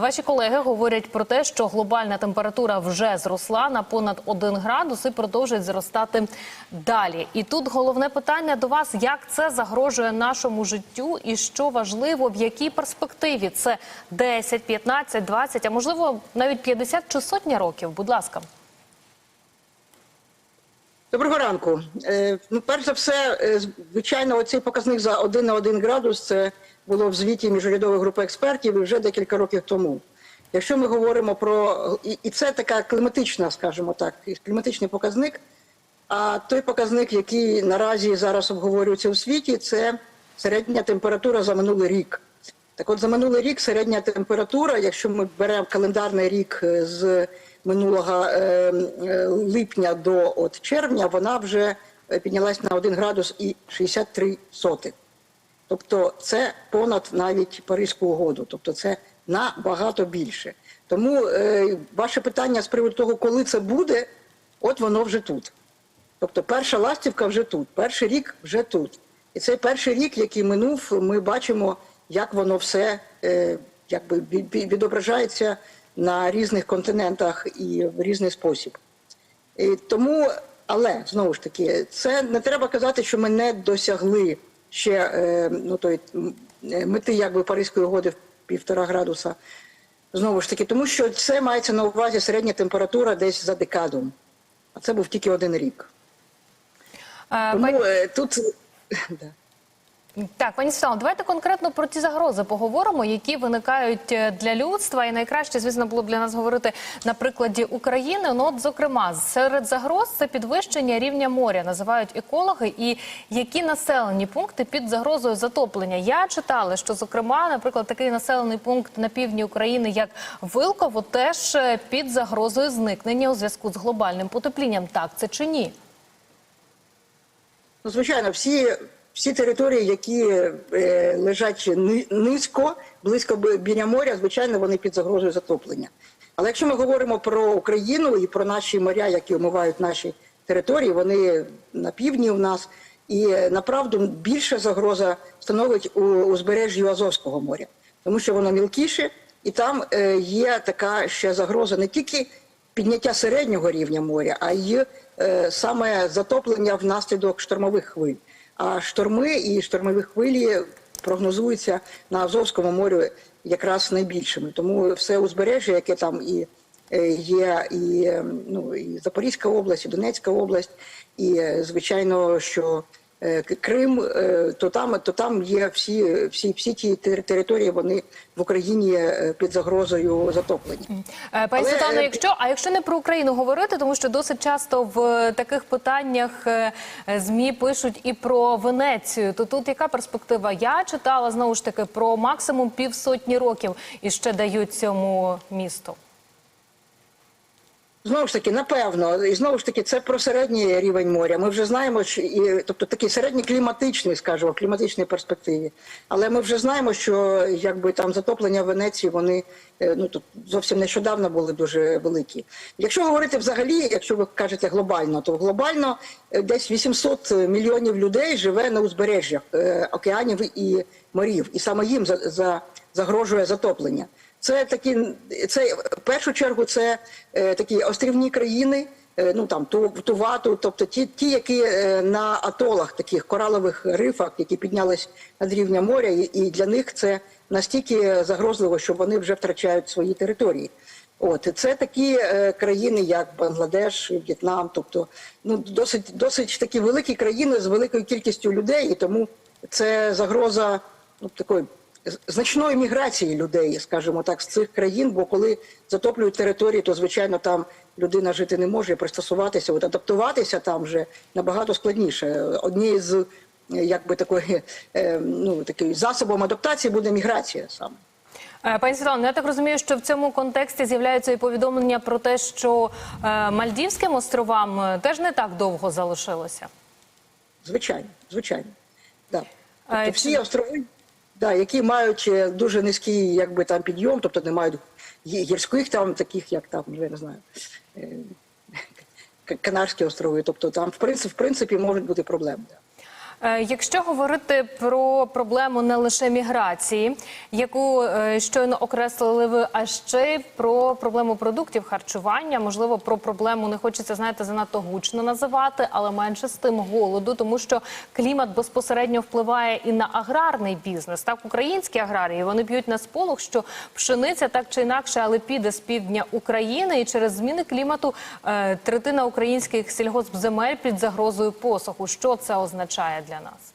Ваші колеги говорять про те, що глобальна температура вже зросла на понад 1 градус і продовжує зростати далі. І тут головне питання до вас: як це загрожує нашому життю, і що важливо, в якій перспективі це 10, 15, 20, а можливо навіть 50 чи сотня років? Будь ласка. Доброго ранку. Е, ну, перш за все, е, звичайно, оцей показник за 1 на 1 градус це було в звіті міжурядової групи експертів вже декілька років тому. Якщо ми говоримо про і, це така кліматична, скажімо так, кліматичний показник. А той показник, який наразі зараз обговорюється у світі, це середня температура за минулий рік. Так от за минулий рік середня температура, якщо ми беремо календарний рік е, з минулого е, е, липня до от червня, вона вже е, піднялась на 1 градус і 63 сотих. Тобто це понад навіть Паризьку угоду, тобто це набагато більше. Тому е, ваше питання з приводу того, коли це буде, от воно вже тут. Тобто перша ластівка вже тут, перший рік вже тут. І цей перший рік, який минув, ми бачимо, як воно все е, якби ві- ві- відображається на різних континентах і в різний спосіб. І тому, але знову ж таки, це не треба казати, що ми не досягли ще е, ну, той, мети якби Паризької угоди в півтора градуса. Знову ж таки, тому що це мається на увазі середня температура десь за декаду. А це був тільки один рік. Е, Тому пані- е, тут да. Так, пані Світлано, давайте конкретно про ті загрози поговоримо, які виникають е, для людства. І найкраще, звісно, було б для нас говорити на прикладі України. Ну, от, зокрема, серед загроз це підвищення рівня моря, називають екологи. І які населені пункти під загрозою затоплення? Я читала, що зокрема, наприклад, такий населений пункт на півдні України, як Вилково, теж е, під загрозою зникнення у зв'язку з глобальним потеплінням. Так, це чи ні? Ну, звичайно, всі, всі території, які е, лежать низько, близько біля моря, звичайно, вони під загрозою затоплення. Але якщо ми говоримо про Україну і про наші моря, які омивають наші території, вони на півдні у нас, і направду більша загроза становить у узбережжі Азовського моря, тому що воно мілкіше, і там е, є така ще загроза не тільки підняття середнього рівня моря, а й е, саме затоплення внаслідок штормових хвиль. А шторми і штормові хвилі прогнозуються на Азовському морі якраз найбільшими. Тому все узбережжя, яке там і е, є, і, е, ну, і Запорізька область, і Донецька область, і е, звичайно, що Крим, е, то там, то там є всі, всі, всі ті тери- території, вони в Україні е, під загрозою затоплення. Е, Пані Але, Світлано, е, якщо а якщо не про Україну говорити, тому що досить часто в таких питаннях е, е, змі пишуть і про Венецію, то тут яка перспектива? Я читала знову ж таки про максимум півсотні років і ще дають цьому місту. Знову ж таки, напевно, і знову ж таки, це про середній рівень моря. Ми вже знаємо, що і, тобто такий середній кліматичний, скажімо, кліматичній перспективі. Але ми вже знаємо, що якби там затоплення в Венеції, вони е, ну тут зовсім нещодавно були дуже великі. Якщо говорити взагалі, якщо ви кажете глобально, то глобально е, десь 800 мільйонів людей живе на узбережжях е, океанів і морів, і саме їм за, за загрожує затоплення. Це такі, це в першу чергу це е, такі острівні країни, е, ну там Ту- Тувату, тобто ті, ті, які е, на атолах, таких коралових рифах, які піднялись над рівня моря, і, і для них це настільки загрозливо, що вони вже втрачають свої території. От це такі е, країни, як Бангладеш, В'єтнам, тобто ну досить досить такі великі країни з великою кількістю людей, і тому це загроза ну такої значної міграції людей, скажімо так, з цих країн. Бо коли затоплюють території, то звичайно там людина жити не може, пристосуватися, от адаптуватися там вже набагато складніше. Однією з якби такої е, ну таким засобом адаптації буде міграція саме. Е, Пані Світлано, я так розумію, що в цьому контексті з'являються і повідомлення про те, що е, Мальдівським островам теж не так довго залишилося. Звичайно, звичайно. Да. Тобто всі острови, да, які мають е, дуже низький якби, там, підйом, тобто не мають гірських там, таких, як там, я не знаю, е, Канарські острови. Тобто там, в принципі, в принципі можуть бути проблеми. Е, Якщо говорити про проблему не лише міграції, яку е, щойно окреслили ви, а ще й про проблему продуктів харчування, можливо, про проблему не хочеться знаєте занадто гучно називати, але менше з тим голоду, тому що клімат безпосередньо впливає і на аграрний бізнес. Так, українські аграрії вони б'ють на сполох, що пшениця так чи інакше, але піде з півдня України, і через зміни клімату е, третина українських сільгоспземель під загрозою посуху. Що це означає для нас?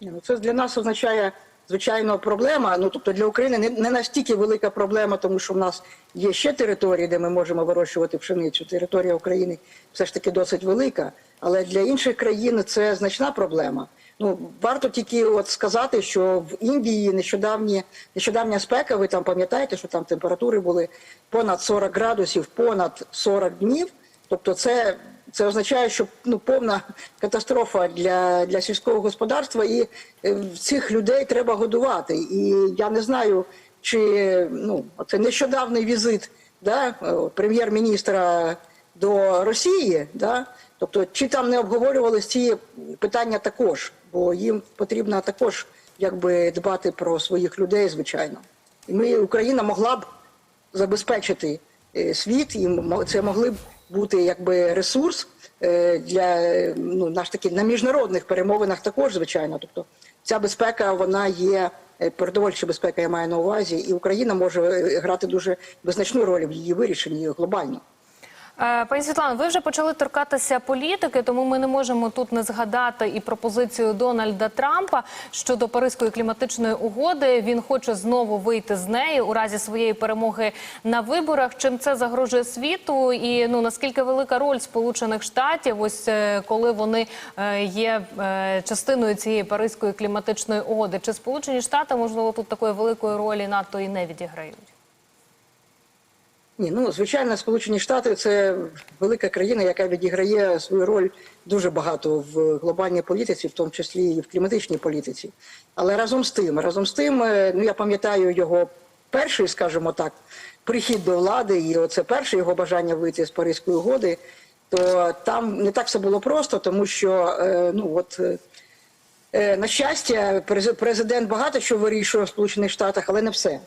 Ну, Це для нас означає звичайно проблема. Ну тобто для України не, не настільки велика проблема, тому що в нас є ще території, де ми можемо вирощувати пшеницю. Територія України все ж таки досить велика, але для інших країн це значна проблема. Ну варто тільки от сказати, що в Індії нещодавні нещодавня спека. Ви там пам'ятаєте, що там температури були понад 40 градусів, понад 40 днів. Тобто, це це означає, що ну повна катастрофа для, для сільського господарства, і е, цих людей треба годувати. І я не знаю, чи ну це нещодавний візит да, е, прем'єр-міністра до Росії, да, тобто чи там не обговорювалися ці питання також, бо їм потрібно також якби дбати про своїх людей, звичайно. І ми Україна могла б забезпечити е, світ, і це могли б бути якби ресурс е, для ну наш таки на міжнародних перемовинах також, звичайно. Тобто ця безпека вона є е, продовольча безпека, я маю на увазі, і Україна може е, грати дуже визначну роль в її вирішенні глобально. Е, Пані Світлано, ви вже почали торкатися політики, тому ми не можемо тут не згадати і пропозицію Дональда Трампа щодо Паризької кліматичної угоди. Він хоче знову вийти з неї у разі своєї перемоги на виборах. Чим це загрожує світу? І ну наскільки велика роль Сполучених Штатів, ось е, коли вони е, є частиною цієї Паризької кліматичної угоди? Чи Сполучені Штати можливо тут такої великої ролі НАТО і не відіграють? Ні, ну звичайно, Сполучені Штати це велика країна, яка відіграє свою роль дуже багато в глобальній політиці, в тому числі і в кліматичній політиці. Але разом з тим, разом з тим, е, ну я пам'ятаю його перший, скажімо так, прихід до влади, і оце перше його бажання вийти з Паризької угоди. То там не так все було просто, тому що е, ну от. е, На щастя, президент багато що вирішує в Сполучених Штатах, але не все.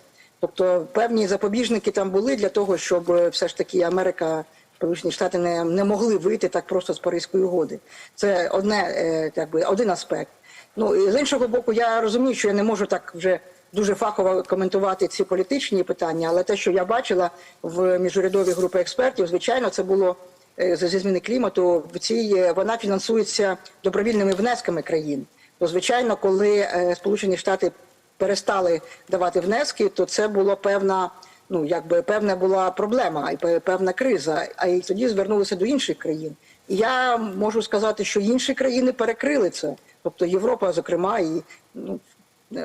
Тобто певні запобіжники там були для того, щоб е, все ж таки Америка, Сполучені Штати не, не могли вийти так просто з Паризької угоди. Це одне, е, якби один аспект. Ну і з іншого боку, я розумію, що я не можу так вже дуже фахово коментувати ці політичні питання, але те, що я бачила в міжурядовій групі експертів, звичайно, це було е, зі зміни клімату. В цій вона фінансується добровільними внесками країн. То звичайно, коли Сполучені Штати перестали давати внески, то це була певна, ну якби певна була проблема і пе- певна криза. А і тоді звернулися до інших країн. Я можу сказати, що інші країни перекрили це, тобто Європа, зокрема, і ну.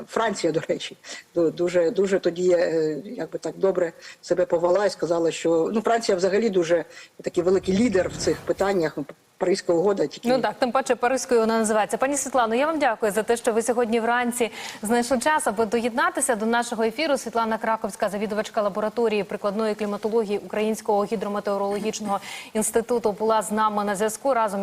Франція, до речі, дуже дуже тоді е, якби так добре себе повела і сказала, що ну Франція взагалі дуже такий великий лідер в цих питаннях. Паризька угода тільки Ну так, тим паче Паризькою вона називається. Пані Світлано, я вам дякую за те, що ви сьогодні вранці знайшли час, аби доєднатися до нашого ефіру. Світлана Краковська, завідувачка лабораторії прикладної кліматології Українського гідрометеорологічного інституту, була з нами на зв'язку разом.